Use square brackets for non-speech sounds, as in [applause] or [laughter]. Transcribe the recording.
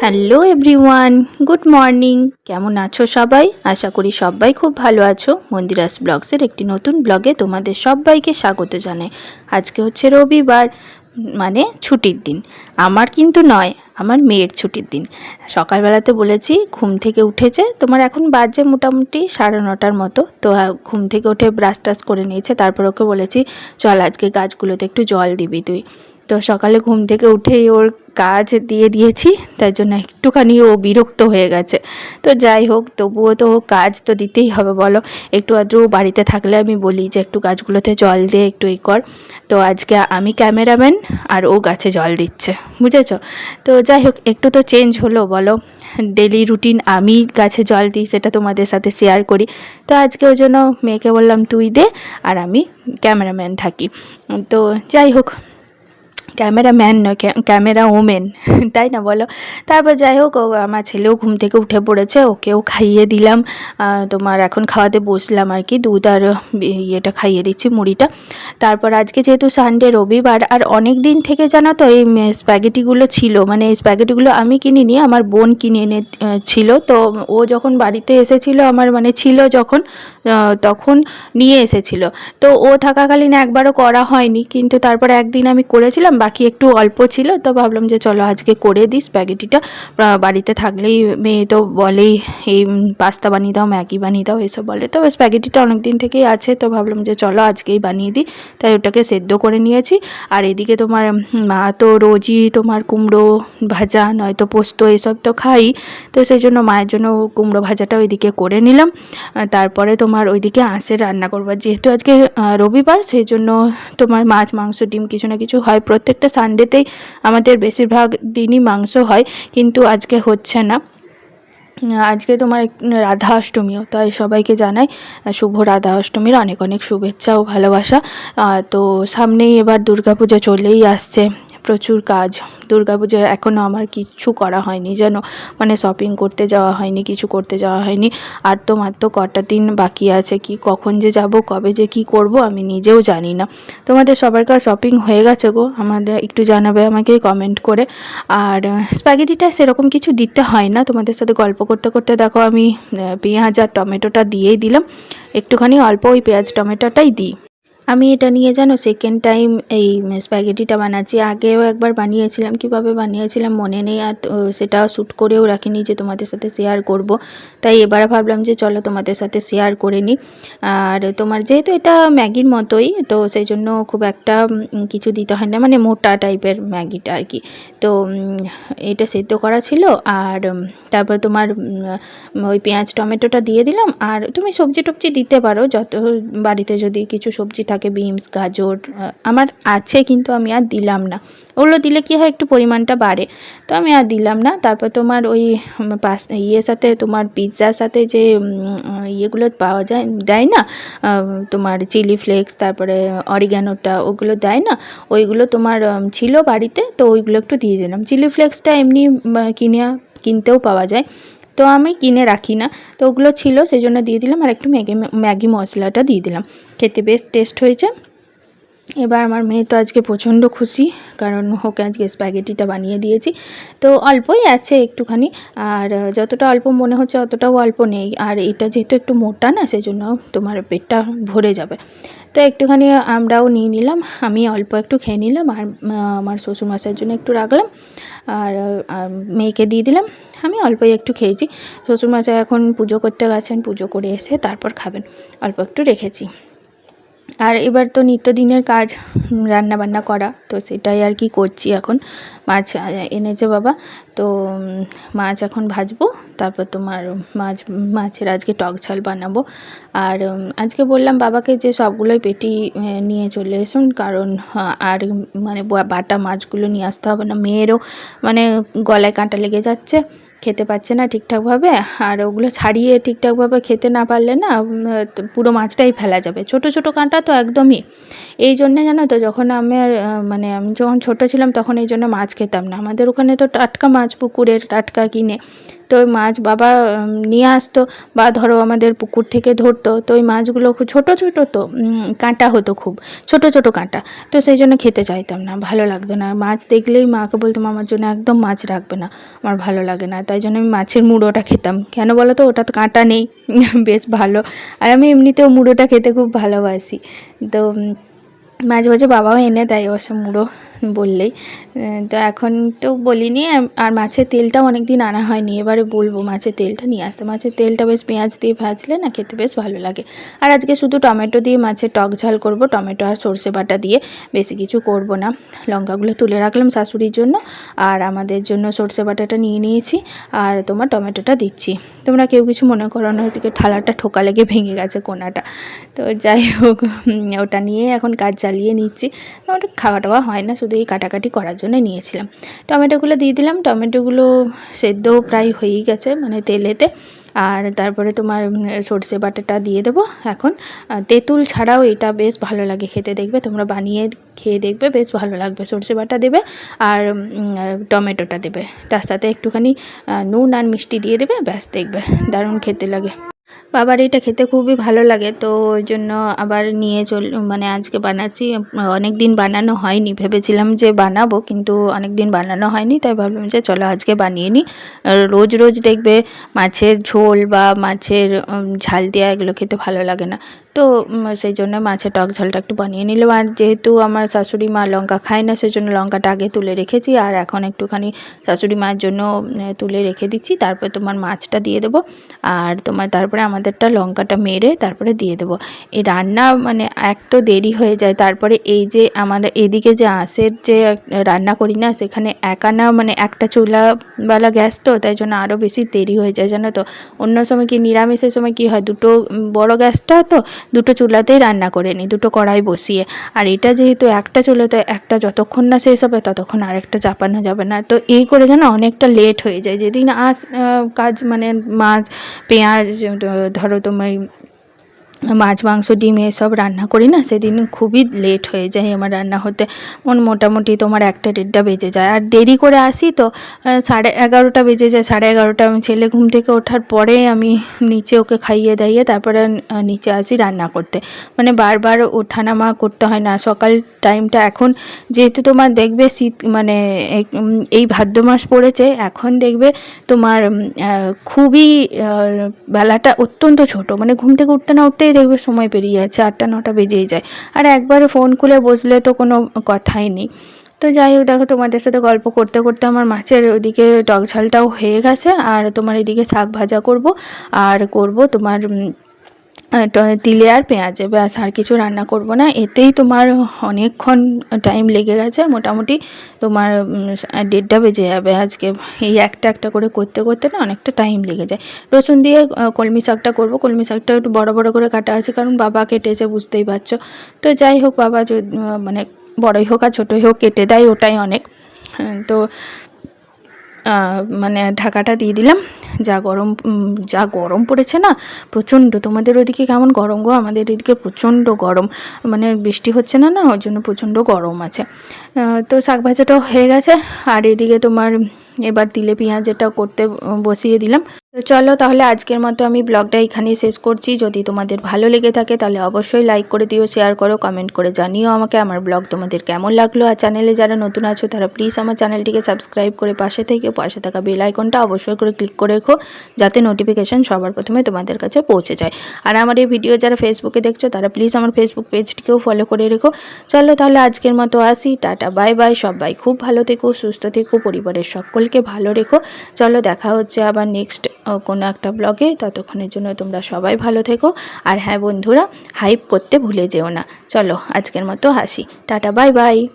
Hello everyone, good morning. কেমন আছো সবাই? আশা করি সবাই খুব ভালো আছো। মন্দিরাস ব্লগসের একটি নতুন ব্লগে তোমাদের সবাইকে স্বাগত জানাই। আজকে হচ্ছে রবিবার মানে ছুটির দিন। আমার কিন্তু নয়, আমার মেয়ের ছুটির দিন। সকালবেলাতে বলেছি, ঘুম থেকে উঠেছে। তোমার এখন বাজে মোটামুটি সাড়ে নটার মতো। তো ঘুম থেকে উঠে ব্রাশ টাশ করে নিয়েছে। তারপর ওকে বলেছি, চল আজকে গাছগুলোতে একটু জল দিবি তুই। তো সকালে ঘুম থেকে উঠেই ওর কাজ দিয়ে দিয়েছি, তার জন্য একটুখানি ও বিরক্ত হয়ে গেছে। তো যাই হোক, তবুও তো কাজ তো দিতেই হবে, বলো। একটু আদ্র বাড়িতে থাকলে আমি বলি যে, একটু গাছগুলোতে জল দে, একটু এই কর। তো আজকে আমি ক্যামেরাম্যান আর ও গাছে জল দিচ্ছে, বুঝেছ? তো যাই হোক, একটু তো চেঞ্জ হলো, বলো। ডেলি রুটিন আমি গাছে জল দিই, সেটা তোমাদের সাথে শেয়ার করি। তো আজকে ওই জন্য মেয়েকে বললাম, তুই দে, আর আমি ক্যামেরাম্যান থাকি। তো যাই হোক ক্যামেরাম্যান নয় ক্যামেরা ওমেন [laughs] তাই না বলো? তারপর যাই হোক আমার ছেলেও ঘুম থেকে উঠে পড়েছে ওকেও খাইয়ে দিলাম। তোমার এখন খাওয়াতে বসলাম আর কি, দুধ আর ইয়েটা খাইয়ে দিচ্ছি, মুড়িটা। তারপর আজকে যেহেতু সানডে রবিবার, আর অনেক দিন থেকে জানো তো এই স্প্যাগেটিগুলো ছিল মানে এই স্প্যাগেটিগুলো আমি কিনিনি, আমার বোন কিনে এনে ছিল। তো ও যখন বাড়িতে এসেছিল, আমার মানে ছিল যখন তখন নিয়ে এসেছিল। তো ও থাকাকালীন একবারও করা হয়নি, কিন্তু তারপর একদিন আমি করেছিলাম বাকি একটু অল্প ছিল, তো ভাবলাম যে চলো আজকে করে দিই স্প্যাগেটিটা বাড়িতে থাকলেই মেয়ে তো বলেই, এই পাস্তা বানিয়ে দাও, ম্যাগি বানিয়ে দাও, এসব বলে। তো স্প্যাগেটিটা অনেক দিন থেকেই আছে, তো ভাবলাম যে চলো আজকেই বানিয়ে দিই, তাই ওটাকে সেদ্ধ করে নিয়েছি। আর এদিকে তোমার মা তো রোজই তোমার কুমড়ো ভাজা, নয়তো পোস্ত এসব তো খাই, তো সেই জন্য মায়ের জন্য কুমড়ো ভাজাটা ওইদিকে করে নিলাম। তারপরে তোমার ওইদিকে আঁশে রান্না করবার যেহেতু আজকে রবিবার, সেই জন্য তোমার মাছ, মাংস, ডিম কিছু না কিছু হয় প্রত্যেকটা সানডেতেই আমাদের বেশিরভাগ দিনই মাংস হয়, কিন্তু আজকে হচ্ছে না। আজকে তোমার রাধা অষ্টমীও, তাই সবাইকে জানাই শুভ রাধা অষ্টমীর অনেক অনেক শুভেচ্ছা ও ভালোবাসা। তো সামনেই এবার দুর্গাপূজা চলেই আসছে। প্রচুর কাজ। দুর্গাপূজার এখনও আমার কিচ্ছু করা হয়নি, যেন মানে শপিং করতে যাওয়া হয়নি, কিছু করতে যাওয়া হয়নি। আর তো মাত্র কটা দিন বাকি আছে, কি কখন যে যাব, কবে যে কি করব, আমি নিজেও জানি না। তোমাদের সবারকার শপিং হয়ে গেছে গো, আমাদের একটু জানাবে আমাকে কমেন্ট করে। আর স্প্যাগেটিটা সেরকম কিছু দিতে হয় না, তোমাদের সাথে গল্প করতে করতে দেখো আমি পেঁয়াজ আর টমেটোটা দিয়েই দিলাম। একটুখানি অল্প ওই পেঁয়াজ টমেটোটাই দিই। আমি এটা নিয়ে জানো সেকেন্ড টাইম এই স্প্যাগেটিটা বানাচ্ছি। আগেও একবার বানিয়েছিলাম, কীভাবে বানিয়েছিলাম মনে নেই। আর সেটা শ্যুট করেও রাখিনি যে তোমাদের সাথে শেয়ার করব। তাই এবার ভাবলাম যে চলো তোমাদের সাথে শেয়ার করে নিই। আর তোমার যেহেতু এটা ম্যাগির মতোই, তো সেই জন্য খুব একটা কিছু দিতে হয় না। মানে মোটা টাইপের ম্যাগিটা আর কি। তো এটা সেদ্ধ করা ছিল। আর তারপর তোমার ওই পেঁয়াজ, টমেটোটা দিয়ে দিলাম। আর তুমি সবজি টবজি দিতে পারো। যত বাড়িতে যদি কিছু সবজি থাকে বিনস, গাজর আমার আছে কিন্তু আমি আর দিলাম না। ওগুলো দিলে কি হয়? একটু পরিমাণটা বাড়ে। তো আমি আর দিলাম না। তারপর তোমার ওই পাস ইয়ের সাথে তোমার পিৎজার সাথে যে ইয়েগুলো পাওয়া যায়, দেয় না? তোমার চিলি ফ্লেক্স তারপরে অরিগ্যানোটা ওগুলো দেয় না? ওইগুলো তোমার ছিল বাড়িতে, তো ওইগুলো একটু দিয়ে দিলাম। চিলি ফ্লেক্সটা এমনি কিনে, কিনতেও পাওয়া যায়। তো আমি কিনে রাখি না। তো ওগুলো ছিল সেই জন্য দিয়ে দিলাম। আর একটু ম্যাগি ম্যাগি মশলাটা দিয়ে দিলাম। খেতে বেশ টেস্ট হয়েছে। এবার আমার মেয়ে তো আজকে প্রচণ্ড খুশি, কারণ ওকে আজকে স্প্যাগেটিটা বানিয়ে দিয়েছি। তো অল্পই আছে একটুখানি, আর যতটা অল্প মনে হচ্ছে অতটাও অল্প নেই। আর এটা যেহেতু একটু মোটা না সেই জন্য তোমার পেটটা ভরে যাবে। তো একটুখানি আমরাও নিয়ে নিলাম, আমি অল্প একটু খেয়ে নিলাম, আর আমার শ্বশুরমশাইয়ের জন্য একটু রাখলাম, আর মেয়েকে দিয়ে দিলাম, আমি অল্পই একটু খেয়েছি। শ্বশুরমশাই এখন পুজো করতে গেছেন, পুজো করে এসে তারপর খাবেন, অল্প একটু রেখেছি। আর এবার তো নিত্যদিনের কাজ রান্না বান্না করা, তো সেটাই আর কি করছি এখন। মাছ এনেছে বাবা, তো মাছ এখন ভাজবো, তারপর তোমার মাছ, মাছের আজকে টক ঝাল বানাবো। আর আজকে বললাম বাবাকে যে সবগুলোই পেটি নিয়ে চলে এসুন, কারণ আর মানে বাটা মাছগুলো নিয়ে আসতে হবে না, মেয়েরও মানে গলায় কাঁটা লেগে যাচ্ছে। খেতে পাচ্ছে না ঠিকঠাকভাবে, আর ওগুলো ছাড়িয়ে ঠিকঠাকভাবে খেতে না পারলে না পুরো মাছটাই ফেলা যাবে। ছোট ছোট কাঁটা তো একদমই। এই জন্য জানো তো, যখন আমি মানে আমি যখন ছোট ছিলাম তখন এই জন্য মাছ খেতাম না। আমাদের ওখানে তো টাটকা মাছ পুকুরের টাটকা কিনে তো ওই মাছ বাবা নিয়ে আসতো বা ধরো আমাদের পুকুর থেকে ধরতো, তো ওই মাছগুলো খুব ছোটো ছোটো তো কাঁটা হতো খুব, ছোট ছোট কাঁটা। তো সেই জন্য খেতে চাইতাম না, ভালো লাগতো না। মাছ দেখলেই মাকে বলতাম, আমার জন্য একদম মাছ রাখবে না, আমার ভালো লাগে না। তাই জন্য আমি মাছের মুড়োটা খেতাম। কেন বলো তো, ওটা তো কাঁটা নেই, [laughs] বেশ ভালো। আর আমি এমনিতেও মুড়োটা খেতে খুব ভালোবাসি। তো মাঝে মাঝে বাবাও এনে দেয় অবশ্য মুড়ো। বললেই। তো এখন তো বলিনি আর- মাছের তেলটাও অনেক দিন আনা হয়নি, এবারে বলব মাছের তেলটা নিয়ে আসতে। মাছের তেলটা বেশ পেঁয়াজ দিয়ে ভাজলে না খেতে বেশ ভালো লাগে। আর আজকে শুধু টমেটো দিয়ে মাছের টক ঝাল করব, টমেটো আর সর্ষে বাটা দিয়ে বেশি কিছু করব না। লঙ্কাগুলো তুলে রাখলাম শাশুড়ির জন্য, আর আমাদের জন্য সর্ষে বাটাটা নিয়ে নিয়েছি, আর তোমার টমেটোটা দিচ্ছি। তোমরা কেউ কিছু মনে করো না ওদিকে থালাটা ঠোকা লেগে ভেঙে গেছে কোনাটা। তো যাই হোক ওটা নিয়ে এখন কাজ চালিয়ে নিচ্ছি। ওটা খাওয়া টাওয়া হয় না, শুধু এই কাটাকাটি করার জন্য নিয়েছিলাম। টমেটোগুলো দিয়ে দিলাম। টমেটোগুলো সেদ্ধ প্রায় হয়েই গেছে মানে তেলেতে। আর তারপরে তোমার সর্ষে বাটাটা দিয়ে দেবো এখন। তেঁতুল ছাড়াও এটা বেশ ভালো লাগে খেতে দেখবে। তোমরা বানিয়ে খেয়ে দেখবে, বেশ ভালো লাগবে। সর্ষে বাটা দেবে আর টমেটোটা দেবে। তার সাথে একটুখানি নুন আর মিষ্টি দিয়ে দেবে, ব্যাস দেখবে। দারুণ খেতে লাগে। বাবার এটা খেতে খুবই ভালো লাগে, তো ওই জন্য আবার নিয়ে চল মানে আজকে বানাচ্ছি অনেক দিন বানানো হয়নি, ভেবেছিলাম যে বানাবো, কিন্তু অনেক দিন বানানো হয়নি, তাই ভাবলাম যে চলো আজকে বানিয়ে নিই। রোজ রোজ দেখবে মাছের ঝোল বা মাছের ঝাল দেওয়া এগুলো খেতে ভালো লাগে না। তো সেই জন্য মাছের টক ঝালটা একটু বানিয়ে নিলাম। আর যেহেতু আমার শাশুড়ি মা লঙ্কা খায় না, সেজন্য লঙ্কাটা আগে তুলে রেখেছি। আর এখন একটুখানি শাশুড়ি মার জন্য তুলে রেখে দিচ্ছি। তারপর তোমার মাছটা দিয়ে দেবো। আর তোমার তারপরে আমাদেরটা লঙ্কাটা মেরে তারপরে দিয়ে দেবো। এই রান্না মানে এক তো দেরি হয়ে যায়। তারপরে এই যে আমাদের এদিকে যে আঁশের যে রান্না করি না, সেখানে একানা মানে একটা চুলাওয়ালা গ্যাস তো, তাই জন্য আরও বেশি দেরি হয়ে যায়, জানো তো। অন্য সময় কি নিরামিষের সময় কি হয়? দুটো বড় গ্যাসটা তো দুটো চুলাতেই রান্না করে নিই, দুটো কড়াই বসিয়ে। আর এটা যেহেতু একটা চুলাতে একটা যতক্ষণ না শেষ হবে, ততক্ষণ আরেকটা চাপানো যাবে না। তো এই করে যেন অনেকটা লেট হয়ে যায়। যেদিন আস কাজ মানে মাছ, পেঁয়াজ ধরো তোমার মাছ, মাংস, ডিম এসব রান্না করি না, সেদিন খুবই লেট হয়ে যায় আমার রান্না হতে। মন মোটামুটি তোমার একটা দেড়টা বেজে যায়। আর দেরি করে আসি তো সাড়ে এগারোটা বেজে যায়। সাড়ে এগারোটা আমি ছেলে ঘুম থেকে ওঠার পরে আমি নিচে ওকে খাইয়ে দাইয়ে তারপরে নিচে আসি রান্না করতে। মানে বারবার ওঠানামা করতে হয় না। সকাল টাইমটা এখন যেহেতু তোমার দেখবে শীত মানে এই- ভাদ্র মাস পড়েছে, এখন দেখবে তোমার খুবই বেলাটা অত্যন্ত ছোট। মানে ঘুম থেকে উঠতে না উঠতেই দেখবে সময় পেরিয়ে যাচ্ছে, আটটা, নটা বেজেই যায়। আর একবার ফোন খুলে বসলে তো কোনো কথাই নেই। তো যাই হোক, দেখো তোমাদের সাথে গল্প করতে করতে আমার মাছের ওইদিকে টকঝালটাও হয়ে গেছে, আর তোমার এদিকে শাক ভাজা করব, আর করব তোমার তিলে আর পেঁয়াজে ব্যাস আর কিছু রান্না করব না। এতেই তোমার অনেকক্ষণ টাইম লেগে গেছে। মোটামুটি তোমার দেড়টা বেজে যাবে আজকে। এই একটা একটা করে করতে করতে না অনেকটা টাইম লেগে যায়। রসুন দিয়ে কলমি শাকটা করব। কলমি শাকটা একটু বড় বড় করে কাটা আছে কারণ বাবা কেটেছে বুঝতেই পারছ। তো যাই হোক বাবা মানে বড়ই হোক আর ছোটোই হোক কেটে দেয় ওটাই অনেক। হ্যাঁ, তো মানে ঢাকাটা দিয়ে দিলাম। যা গরম যা গরম পড়েছে না, প্রচণ্ড। তোমাদের ওদিকে কেমন গরম গো? আমাদের এদিকে প্রচণ্ড গরম। মানে বৃষ্টি হচ্ছে না না? ওই জন্য প্রচণ্ড গরম আছে। তো শাক ভাজাটাও হয়ে গেছে। আর এদিকে তোমার এবার তিলে পেঁয়াজ এটা করতে বসিয়ে দিলাম। তো চলো তাহলে আজকের মতো আমি ব্লগটা এখানেই শেষ করছি। যদি তোমাদের ভালো লেগে থাকে তাহলে অবশ্যই লাইক করে দিও শেয়ার করো কমেন্ট করে জানিও আমাকে আমার ব্লগ তোমাদের কেমন লাগল। আর চ্যানেলে যারা নতুন আছো তারা প্লিজ আমার চ্যানেলটিকে সাবস্ক্রাইব করে পাশে থেকে পাশে থাকা বেল আইকনটা অবশ্যই করে ক্লিক করে রেখো, যাতে নোটিফিকেশান সবার প্রথমে তোমাদের কাছে পৌঁছে যায়। আর আমার এই ভিডিও যারা ফেসবুকে দেখছ তারা প্লিজ আমার ফেসবুক পেজটিকেও ফলো করে রেখো। চলো তাহলে আজকের মতো আসি, টাটা বাই বাই সবাই খুব ভালো থেকো, সুস্থ থেকো, পরিবারের সকলকে ভালো রেখো। চলো দেখা হচ্ছে আবার নেক্সট কোনো একটা ব্লগে, ততক্ষণের জন্য তোমরা সবাই ভালো থেকো। আর হ্যাঁ বন্ধুরা, হাইপ করতে ভুলে যেও না। চলো, আজকের মতো হাসি। Tata, bye bye.